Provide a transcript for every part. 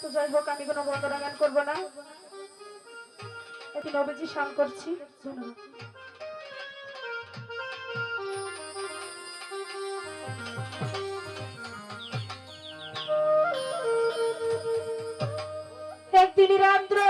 তো যাই হোক, আমি কোনো বর্ণনা গান করব না। এটি নবীজি শান করছি। ধন্যবাদ একদিন রাত্রে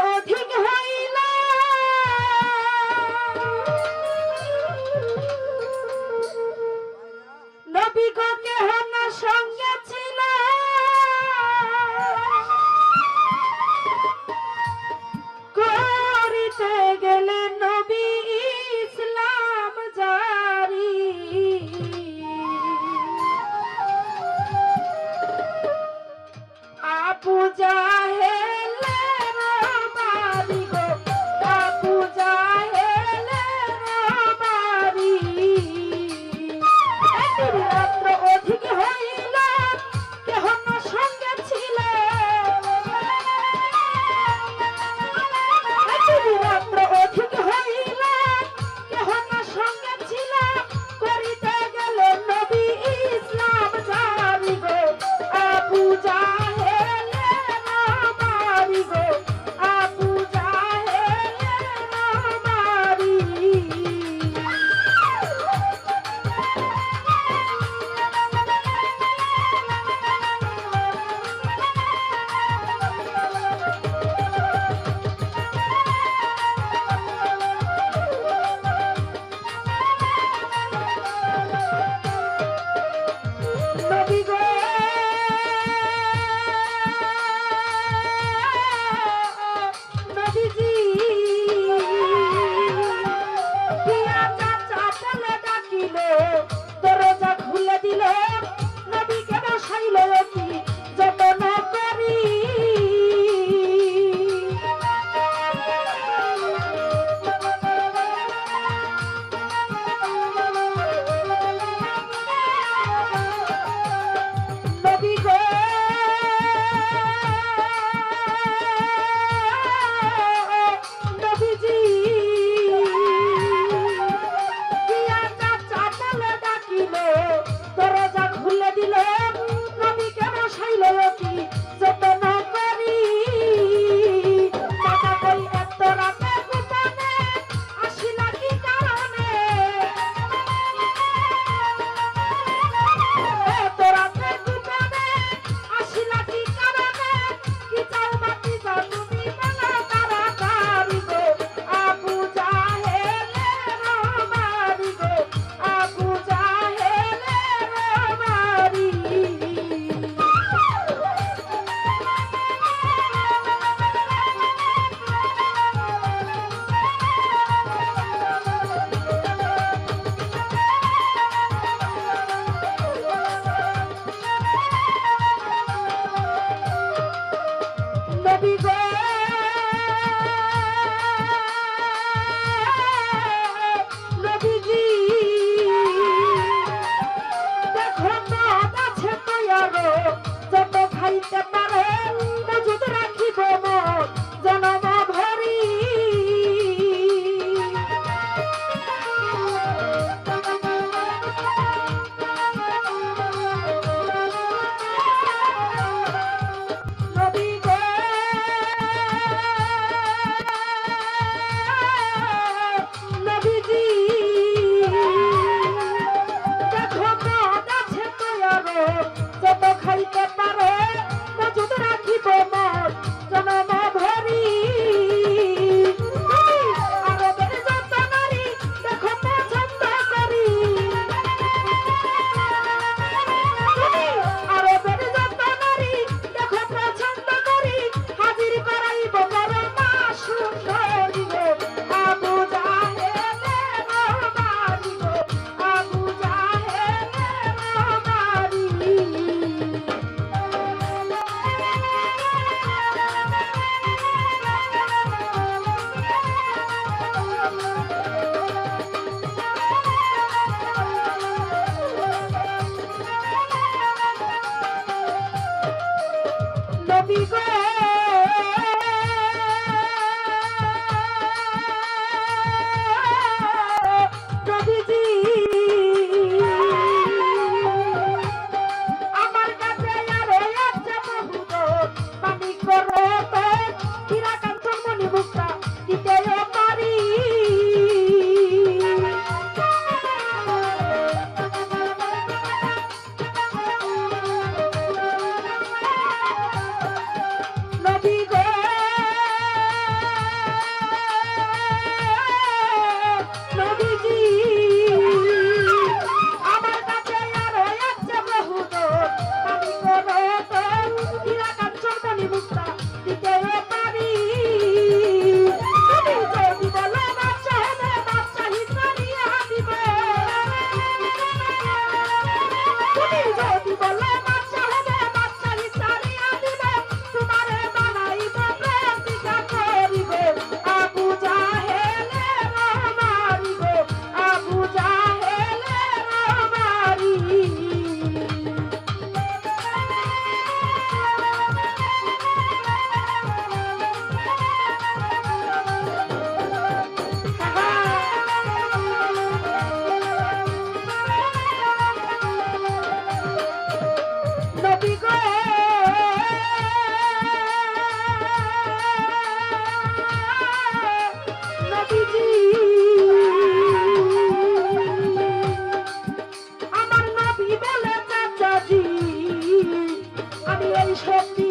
Happy birthday. এই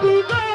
Abu Dhabi.